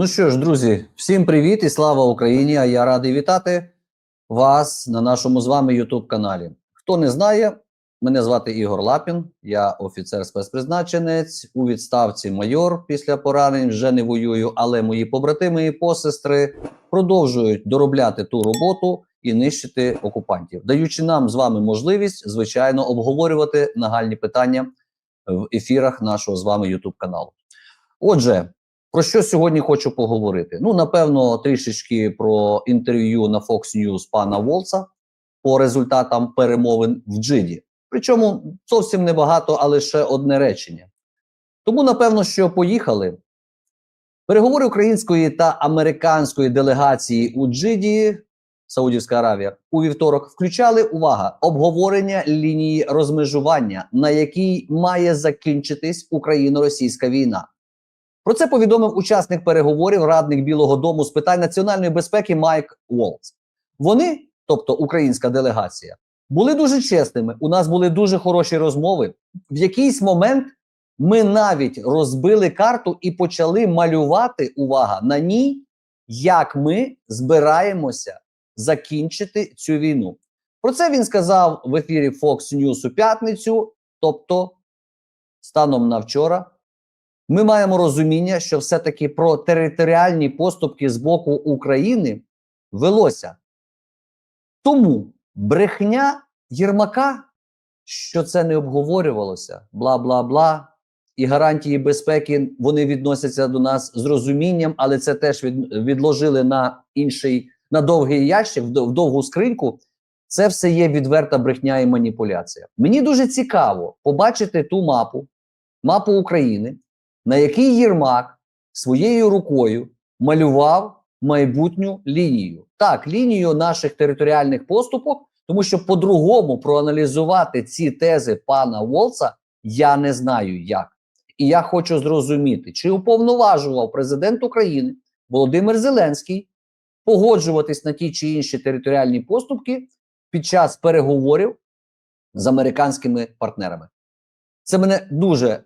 Ну що ж, друзі, всім привіт і слава Україні! А я радий вітати вас на нашому з вами youtube каналі. Хто не знає, мене звати Ігор Лапін, я офіцер спецпризначенець у відставці майор після поранень. Вже не воюю, але мої побратими і посестри продовжують доробляти ту роботу і нищити окупантів, даючи нам з вами можливість, звичайно, обговорювати нагальні питання в ефірах нашого з вами youtube каналу. Отже. Про що сьогодні хочу поговорити? Ну, напевно, трішечки про інтерв'ю на Fox News пана Волца по результатам перемовин в Джиді. Причому зовсім небагато, а лише одне речення. Тому, напевно, що поїхали. Переговори української та американської делегації у Джиді, Саудівська Аравія, у вівторок включали увага обговорення лінії розмежування, на якій має закінчитись україно-російська війна. Про це повідомив учасник переговорів радник Білого Дому з питань національної безпеки Майк Уолтс. Вони, тобто українська делегація, були дуже чесними. У нас були дуже хороші розмови. В якийсь момент ми навіть розбили карту і почали малювати увага на ній, як ми збираємося закінчити цю війну. Про це він сказав в ефірі Fox News у п'ятницю, тобто станом на вчора. Ми маємо розуміння, що все-таки про територіальні поступки з боку України велося. Тому брехня Єрмака, що це не обговорювалося, бла бла бла, і гарантії безпеки вони відносяться до нас з розумінням, але це теж від, відложили на інший на довгий ящик, в, довгу скриньку. Це все є відверта брехня і маніпуляція. Мені дуже цікаво побачити ту мапу, мапу України на який Єрмак своєю рукою малював майбутню лінію. Так, лінію наших територіальних поступок, тому що по-другому проаналізувати ці тези пана Волца я не знаю як. І я хочу зрозуміти, чи уповноважував президент України Володимир Зеленський погоджуватись на ті чи інші територіальні поступки під час переговорів з американськими партнерами. Це мене дуже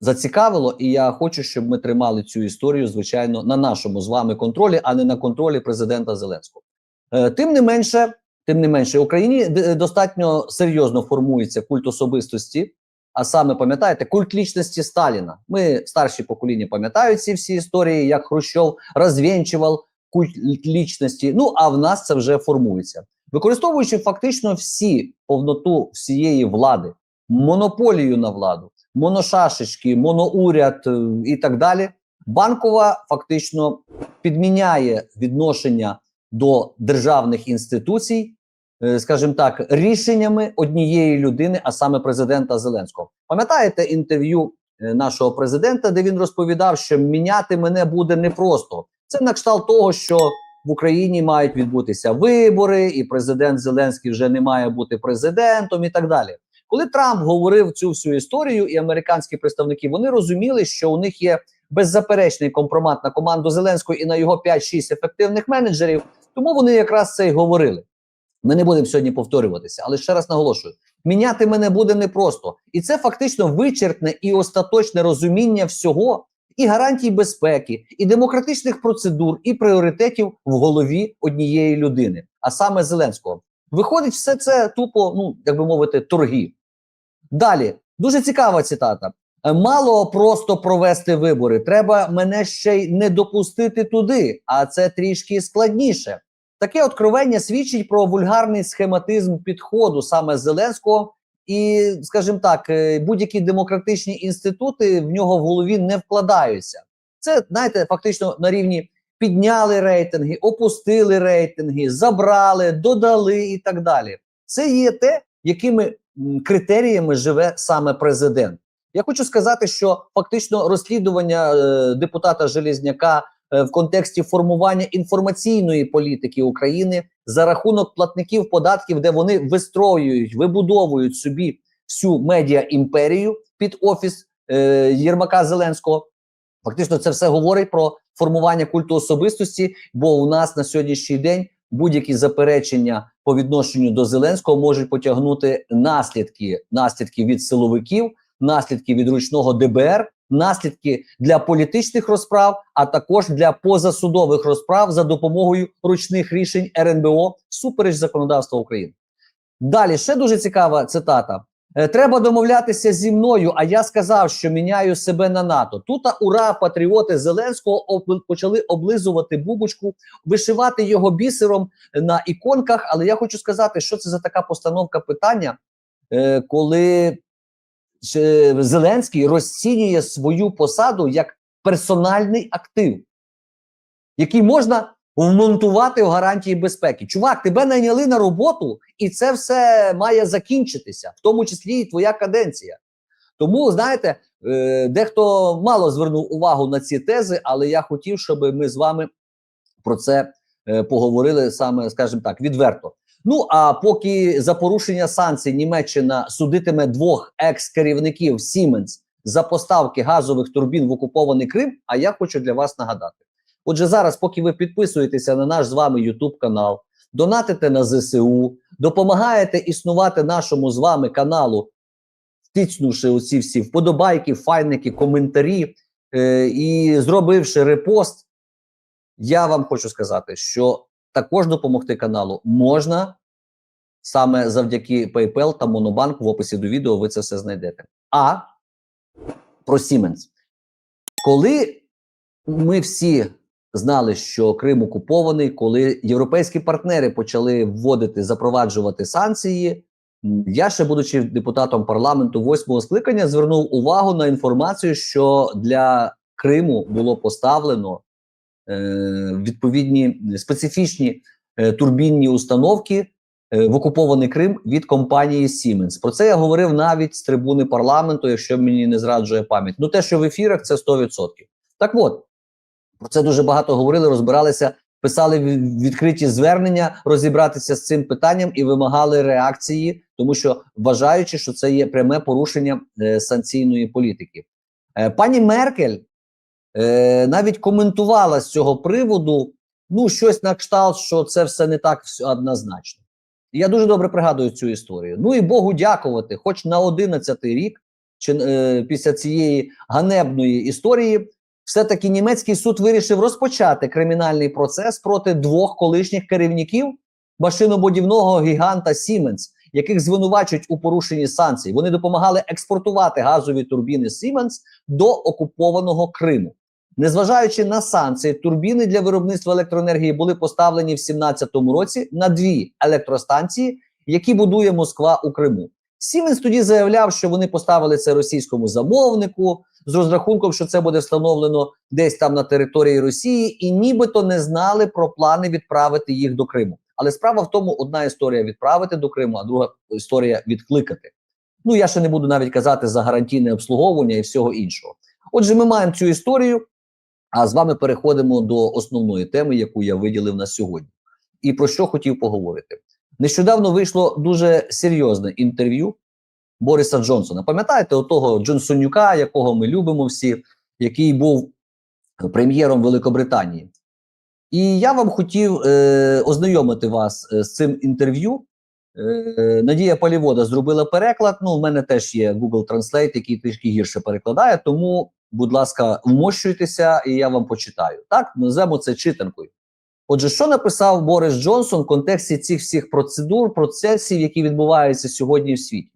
зацікавило, і я хочу, щоб ми тримали цю історію, звичайно, на нашому з вами контролі, а не на контролі президента Зеленського. Е, тим не менше, тим не менше, Україні достатньо серйозно формується культ особистості. А саме пам'ятаєте, культ лічності Сталіна. Ми старші покоління пам'ятають ці всі історії, як Хрущов розвінчував культ лічності. Ну а в нас це вже формується, використовуючи фактично всі повноту всієї влади, монополію на владу, моношашечки, моноуряд е, і так далі. Банкова фактично підміняє відношення до державних інституцій, е, скажімо так, рішеннями однієї людини, а саме президента Зеленського. Пам'ятаєте інтерв'ю е, нашого президента, де він розповідав, що міняти мене буде непросто. Це на кшталт того, що в Україні мають відбутися вибори, і президент Зеленський вже не має бути президентом, і так далі. Коли Трамп говорив цю всю історію, і американські представники вони розуміли, що у них є беззаперечний компромат на команду Зеленського і на його 5-6 ефективних менеджерів. Тому вони якраз це й говорили. Ми не будемо сьогодні повторюватися, але ще раз наголошую: міняти мене буде непросто, і це фактично вичерпне і остаточне розуміння всього і гарантій безпеки, і демократичних процедур, і пріоритетів в голові однієї людини, а саме Зеленського. Виходить, все це тупо, ну як би мовити, торги. Далі дуже цікава цитата. Мало просто провести вибори. Треба мене ще й не допустити туди, а це трішки складніше. Таке откровення свідчить про вульгарний схематизм підходу саме Зеленського, і, скажімо так, будь-які демократичні інститути в нього в голові не вкладаються. Це знаєте, фактично на рівні підняли рейтинги, опустили рейтинги, забрали, додали і так далі. Це є те, якими критеріями живе саме президент. Я хочу сказати, що фактично розслідування е, депутата Железняка е, в контексті формування інформаційної політики України за рахунок платників податків, де вони вистроюють, вибудовують собі всю медіа імперію під офіс е, Єрмака Зеленського. Фактично, це все говорить про формування культу особистості, бо у нас на сьогоднішній день будь-які заперечення по відношенню до Зеленського можуть потягнути наслідки наслідки від силовиків, наслідки від ручного ДБР, наслідки для політичних розправ, а також для позасудових розправ за допомогою ручних рішень РНБО супереч законодавства України. Далі ще дуже цікава цитата. Е, Треба домовлятися зі мною. А я сказав, що міняю себе на НАТО. Тут ура, патріоти Зеленського почали облизувати бубочку, вишивати його бісером на іконках. Але я хочу сказати, що це за така постановка питання, е, коли Зеленський розцінює свою посаду як персональний актив, який можна вмонтувати в гарантії безпеки. Чувак, тебе найняли на роботу, і це все має закінчитися, в тому числі і твоя каденція. Тому, знаєте, е, дехто мало звернув увагу на ці тези, але я хотів, щоб ми з вами про це е, поговорили саме, скажімо так, відверто. Ну а поки за порушення санкцій Німеччина судитиме двох екс-керівників Siemens за поставки газових турбін в окупований Крим, а я хочу для вас нагадати. Отже, зараз, поки ви підписуєтеся на наш з вами YouTube канал, донатите на ЗСУ, допомагаєте існувати нашому з вами каналу, втиснувши оці всі вподобайки, файники, коментарі е, і зробивши репост, я вам хочу сказати, що також допомогти каналу можна саме завдяки PayPal та Monobank. В описі до відео ви це все знайдете. А про Siemens. Коли ми всі знали, що Крим окупований, коли європейські партнери почали вводити, запроваджувати санкції, я ще, будучи депутатом парламенту восьмого скликання, звернув увагу на інформацію, що для Криму було поставлено е, відповідні специфічні е, турбінні установки е, в окупований Крим від компанії Siemens. Про це я говорив навіть з трибуни парламенту, якщо мені не зраджує пам'ять. Ну те, що в ефірах, це 100%. Так от про це дуже багато говорили, розбиралися, писали відкриті звернення розібратися з цим питанням і вимагали реакції, тому що вважаючи, що це є пряме порушення е, санкційної політики. Е, пані Меркель е, навіть коментувала з цього приводу ну щось на кшталт, що це все не так однозначно. Я дуже добре пригадую цю історію. Ну і Богу дякувати, хоч на 11-й рік, чи е, після цієї ганебної історії, все-таки німецький суд вирішив розпочати кримінальний процес проти двох колишніх керівників машинобудівного гіганта Siemens, яких звинувачують у порушенні санкцій. Вони допомагали експортувати газові турбіни Siemens до окупованого Криму. Незважаючи на санкції, турбіни для виробництва електроенергії були поставлені в 2017 році на дві електростанції, які будує Москва у Криму. Siemens тоді заявляв, що вони поставили це російському замовнику з розрахунком, що це буде встановлено десь там на території Росії, і нібито не знали про плани відправити їх до Криму. Але справа в тому, одна історія відправити до Криму, а друга історія відкликати. Ну я ще не буду навіть казати за гарантійне обслуговування і всього іншого. Отже, ми маємо цю історію. А з вами переходимо до основної теми, яку я виділив на сьогодні. І про що хотів поговорити. Нещодавно вийшло дуже серйозне інтерв'ю Бориса Джонсона. Пам'ятаєте отого Джонсонюка, якого ми любимо всі, який був прем'єром Великобританії? І я вам хотів е, ознайомити вас е, з цим інтерв'ю. Е, Надія Палівода зробила переклад. Ну, в мене теж є Google Translate, який трішки гірше перекладає. Тому, будь ласка, вмощуйтеся, і я вам почитаю. Так, назвемо це читанкою. Отже, що написав Борис Джонсон в контексті цих всіх процедур, процесів, які відбуваються сьогодні в світі?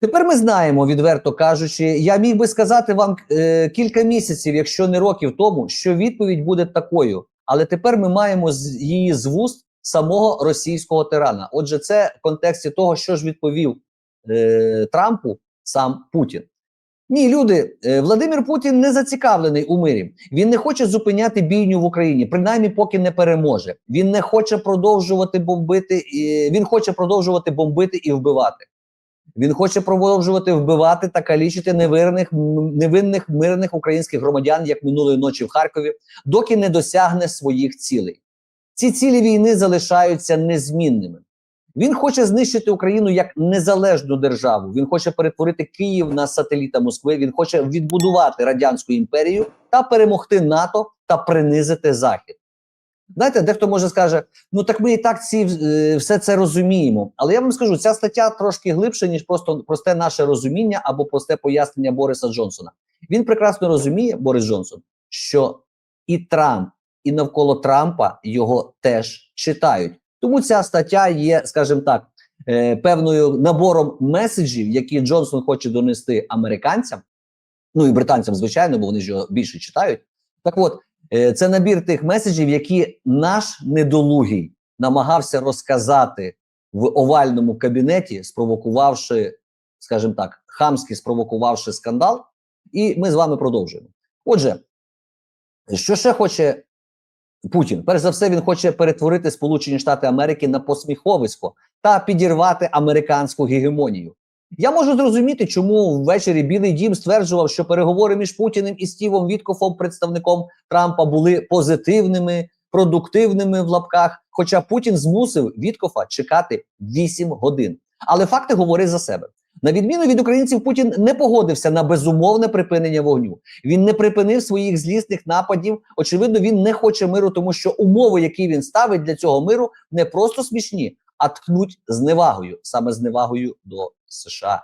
Тепер ми знаємо, відверто кажучи, я міг би сказати вам е, кілька місяців, якщо не років тому, що відповідь буде такою. Але тепер ми маємо з її з вуст самого російського тирана. Отже, це в контексті того, що ж відповів е, Трампу сам Путін. Ні, люди, е, Владимир Путін не зацікавлений у мирі. Він не хоче зупиняти бійню в Україні, принаймні поки не переможе. Він не хоче продовжувати бомбити. І, він хоче продовжувати бомбити і вбивати. Він хоче продовжувати вбивати та калічити невинних, невинних мирних українських громадян, як минулої ночі в Харкові, доки не досягне своїх цілей. Ці цілі війни залишаються незмінними. Він хоче знищити Україну як незалежну державу. Він хоче перетворити Київ на сателіта Москви. Він хоче відбудувати радянську імперію та перемогти НАТО та принизити Захід. Знаєте, дехто може скаже, ну так ми і так ці е, все це розуміємо. Але я вам скажу, ця стаття трошки глибше, ніж просто просте наше розуміння або просте пояснення Бориса Джонсона. Він прекрасно розуміє, Борис Джонсон, що і Трамп, і навколо Трампа його теж читають. Тому ця стаття є, скажімо так, е, певною набором меседжів, які Джонсон хоче донести американцям, ну і британцям, звичайно, бо вони ж його більше читають. Так от, це набір тих меседжів, які наш недолугий намагався розказати в овальному кабінеті, спровокувавши, скажімо так, хамськи спровокувавши скандал. І ми з вами продовжуємо. Отже, що ще хоче Путін? Перш за все, він хоче перетворити Сполучені Штати Америки на посміховисько та підірвати американську гегемонію. Я можу зрозуміти, чому ввечері Білий Дім стверджував, що переговори між Путіним і Стівом Віткофом, представником Трампа, були позитивними, продуктивними в лапках. Хоча Путін змусив Віткофа чекати 8 годин. Але факти говорять за себе. На відміну від українців, Путін не погодився на безумовне припинення вогню. Він не припинив своїх злісних нападів. Очевидно, він не хоче миру, тому що умови, які він ставить для цього миру, не просто смішні, а ткнуть зневагою, саме зневагою до США.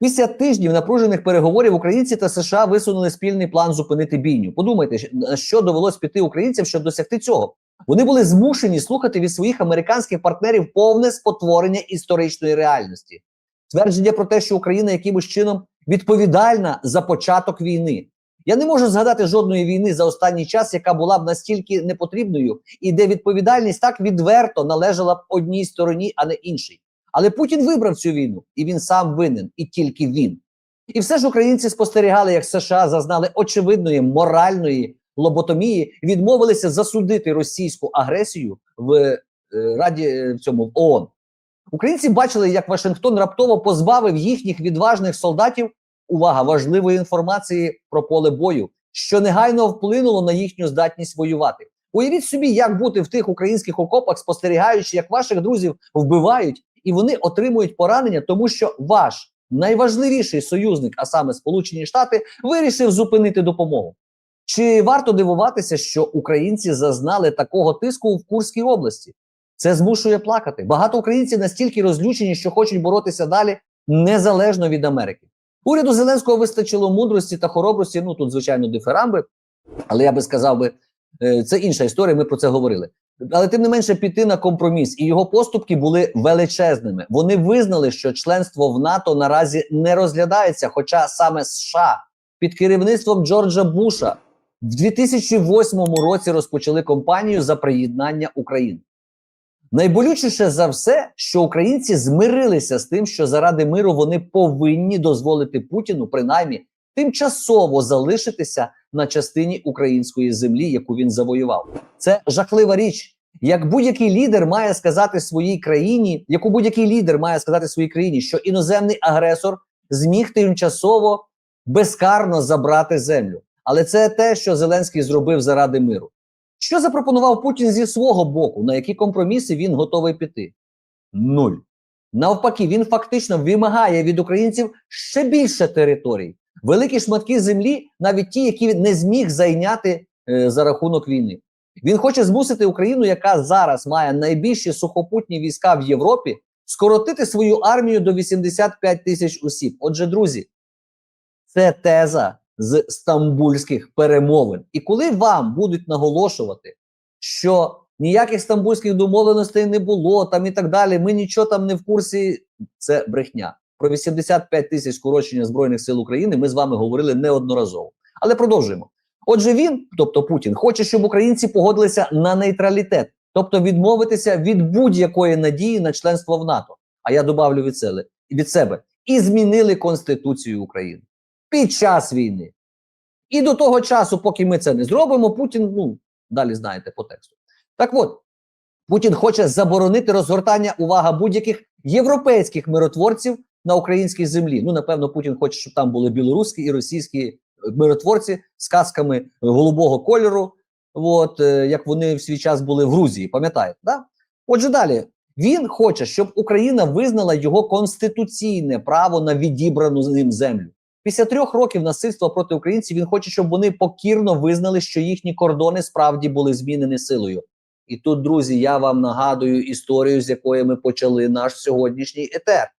Після тижнів напружених переговорів українці та США висунули спільний план зупинити бійню. Подумайте, що довелось піти українцям, щоб досягти цього. Вони були змушені слухати від своїх американських партнерів повне спотворення історичної реальності. Твердження про те, що Україна якимось чином відповідальна за початок війни. Я не можу згадати жодної війни за останній час, яка була б настільки непотрібною, і де відповідальність так відверто належала б одній стороні, а не іншій. Але Путін вибрав цю війну, і він сам винен, і тільки він. І все ж українці спостерігали, як США зазнали очевидної моральної лоботомії, відмовилися засудити російську агресію в е, Раді е, в цьому в ООН. Українці бачили, як Вашингтон раптово позбавив їхніх відважних солдатів увага важливої інформації про поле бою, що негайно вплинуло на їхню здатність воювати. Уявіть собі, як бути в тих українських окопах, спостерігаючи, як ваших друзів вбивають, і вони отримують поранення, тому що ваш найважливіший союзник, а саме Сполучені Штати, вирішив зупинити допомогу. Чи варто дивуватися, що українці зазнали такого тиску в Курській області? Це змушує плакати. Багато українців настільки розлючені, що хочуть боротися далі незалежно від Америки. Уряду Зеленського вистачило мудрості та хоробрості. Ну тут, звичайно, дифирамби, але я би сказав би, е, це інша історія. Ми про це говорили. Але тим не менше піти на компроміс, і його поступки були величезними. Вони визнали, що членство в НАТО наразі не розглядається. Хоча саме США під керівництвом Джорджа Буша в 2008 році розпочали кампанію за приєднання України. Найболючіше за все, що українці змирилися з тим, що заради миру вони повинні дозволити Путіну принаймні тимчасово залишитися на частині української землі, яку він завоював. Це жахлива річ. Як будь-який лідер має сказати своїй країні, яку будь-який лідер має сказати своїй країні, що іноземний агресор зміг тимчасово безкарно забрати землю. Але це те, що Зеленський зробив заради миру. Що запропонував Путін зі свого боку, на які компроміси він готовий піти? Нуль. Навпаки, він фактично вимагає від українців ще більше територій, великі шматки землі, навіть ті, які він не зміг зайняти е, за рахунок війни. Він хоче змусити Україну, яка зараз має найбільші сухопутні війська в Європі, скоротити свою армію до 85 тисяч осіб. Отже, друзі, це теза з стамбульських перемовин. І коли вам будуть наголошувати, що ніяких стамбульських домовленостей не було, там і так далі, ми нічого там не в курсі, це брехня. Про 85 тисяч скорочення Збройних сил України ми з вами говорили неодноразово. Але продовжуємо. Отже, він, тобто Путін, хоче, щоб українці погодилися на нейтралітет, тобто відмовитися від будь-якої надії на членство в НАТО. А я добавлю від себе, від себе і змінили Конституцію України під час війни. І до того часу, поки ми це не зробимо, Путін, ну, далі знаєте по тексту. Так от, Путін хоче заборонити розгортання увага будь-яких європейських миротворців на українській землі. Ну, напевно, Путін хоче, щоб там були білоруські і російські миротворці з касками голубого кольору, от, е, як вони в свій час були в Грузії, пам'ятаєте? Да? Отже, далі. Він хоче, щоб Україна визнала його конституційне право на відібрану ним землю. Після трьох років насильства проти українців він хоче, щоб вони покірно визнали, що їхні кордони справді були змінені силою. І тут, друзі, я вам нагадую історію, з якої ми почали наш сьогоднішній етер.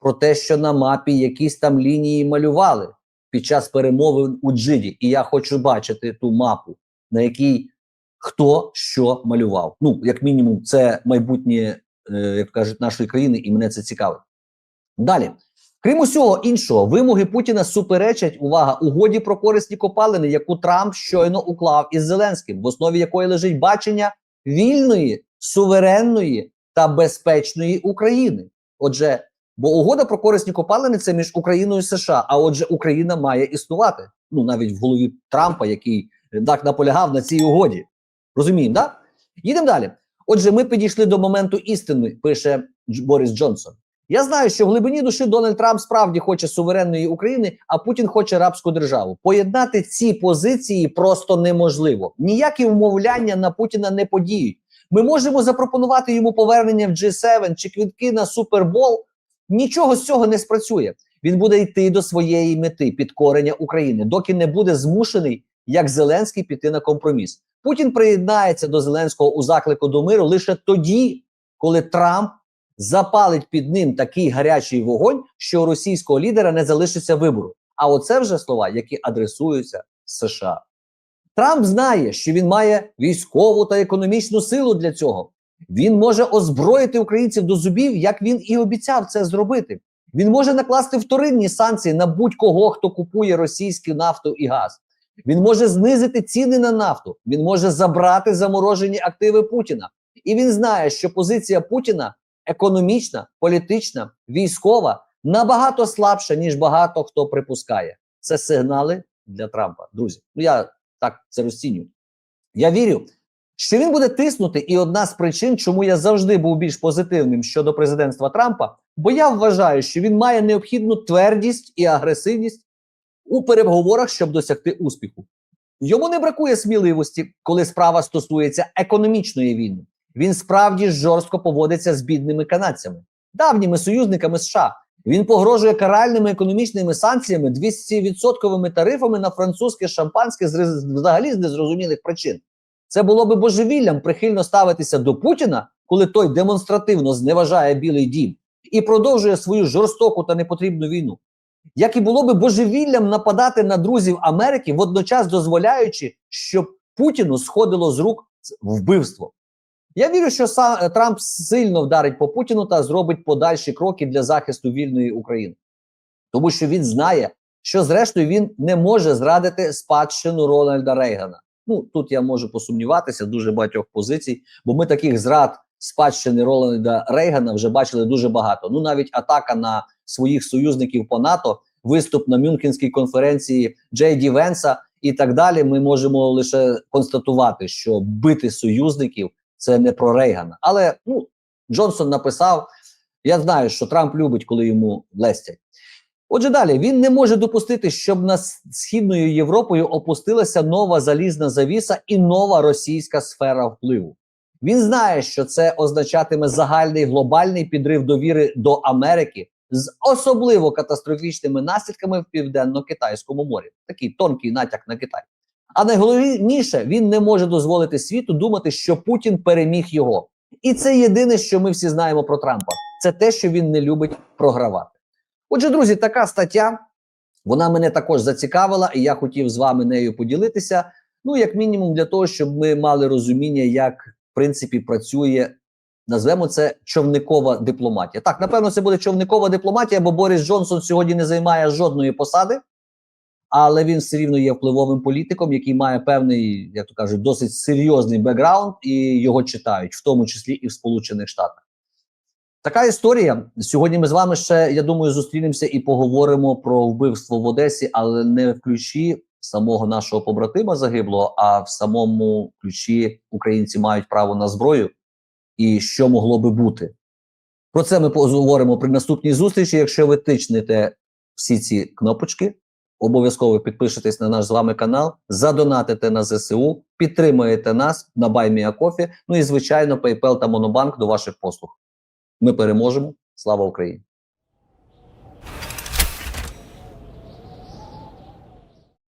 Про те, що на мапі якісь там лінії малювали під час перемовин у Джиді. І я хочу бачити ту мапу, на якій хто що малював. Ну, як мінімум, це майбутнє, е, як кажуть, нашої країни, і мене це цікавить. Далі. Крім усього іншого, вимоги Путіна суперечать увага угоді про корисні копалини, яку Трамп щойно уклав із Зеленським, в основі якої лежить бачення вільної, суверенної та безпечної України. Отже, бо угода про корисні копалини це між Україною і США. А отже, Україна має існувати. Ну навіть в голові Трампа, який так наполягав на цій угоді. Розуміємо, да? Їдемо далі. Отже, ми підійшли до моменту істини, пише Борис Джонсон. Я знаю, що в глибині душі Дональд Трамп справді хоче суверенної України, а Путін хоче рабську державу. Поєднати ці позиції просто неможливо. Ніякі вмовляння на Путіна не подіють. Ми можемо запропонувати йому повернення в G7 чи квітки на Супербол. Нічого з цього не спрацює. Він буде йти до своєї мети підкорення України, доки не буде змушений, як Зеленський, піти на компроміс. Путін приєднається до Зеленського у заклику до миру лише тоді, коли Трамп запалить під ним такий гарячий вогонь, що у російського лідера не залишиться вибору. А оце вже слова, які адресуються США. Трамп знає, що він має військову та економічну силу для цього. Він може озброїти українців до зубів, як він і обіцяв це зробити. Він може накласти вторинні санкції на будь-кого, хто купує російську нафту і газ. Він може знизити ціни на нафту. Він може забрати заморожені активи Путіна. І він знає, що позиція Путіна економічна, політична, військова набагато слабша, ніж багато хто припускає. Це сигнали для Трампа. Друзі, ну я так це розцінюю. Я вірю, що він буде тиснути, і одна з причин, чому я завжди був більш позитивним щодо президентства Трампа, бо я вважаю, що він має необхідну твердість і агресивність у переговорах, щоб досягти успіху. Йому не бракує сміливості, коли справа стосується економічної війни. Він справді жорстко поводиться з бідними канадцями, давніми союзниками США. Він погрожує каральними економічними санкціями 200% тарифами на французьке шампанське з взагалі з незрозумілих причин. Це було би божевіллям прихильно ставитися до Путіна, коли той демонстративно зневажає Білий Дім і продовжує свою жорстоку та непотрібну війну. Як і було би божевіллям нападати на друзів Америки, водночас дозволяючи, щоб Путіну сходило з рук вбивство. Я вірю, що сам Трамп сильно вдарить по Путіну та зробить подальші кроки для захисту вільної України, тому що він знає, що зрештою він не може зрадити спадщину Рональда Рейгана. Ну тут я можу посумніватися дуже багатьох позицій, бо ми таких зрад спадщини Рональда Рейгана вже бачили дуже багато. Ну навіть атака на своїх союзників по НАТО, виступ на Мюнхенській конференції Джей Ді Венса і так далі. Ми можемо лише констатувати, що бити союзників це не про Рейгана. Але ну Джонсон написав: я знаю, що Трамп любить, коли йому лестять. Отже, далі він не може допустити, щоб над східною Європою опустилася нова залізна завіса і нова російська сфера впливу. Він знає, що це означатиме загальний глобальний підрив довіри до Америки з особливо катастрофічними наслідками в південно-китайському морі. Такий тонкий натяк на Китай. А найголовніше, він не може дозволити світу думати, що Путін переміг його. І це єдине, що ми всі знаємо про Трампа. Це те, що він не любить програвати. Отже, друзі, така стаття вона мене також зацікавила, і я хотів з вами нею поділитися. Ну, як мінімум, для того, щоб ми мали розуміння, як в принципі працює. Назвемо це човникова дипломатія. Так, напевно, це буде човникова дипломатія, бо Борис Джонсон сьогодні не займає жодної посади, але він все рівно є впливовим політиком, який має певний, як то кажуть, досить серйозний бекграунд, і його читають, в тому числі і в Сполучених Штатах. Така історія. Сьогодні ми з вами ще, я думаю, зустрінемося і поговоримо про вбивство в Одесі, але не в ключі самого нашого побратима загиблого, а в самому ключі українці мають право на зброю і що могло би бути. Про це ми поговоримо при наступній зустрічі. Якщо ви тичнете всі ці кнопочки, обов'язково підпишитесь на наш з вами канал, задонатите на ЗСУ, підтримуєте нас на BuyMeACoffee, ну і звичайно, PayPal та Монобанк до ваших послуг. Ми переможемо. Слава Україні!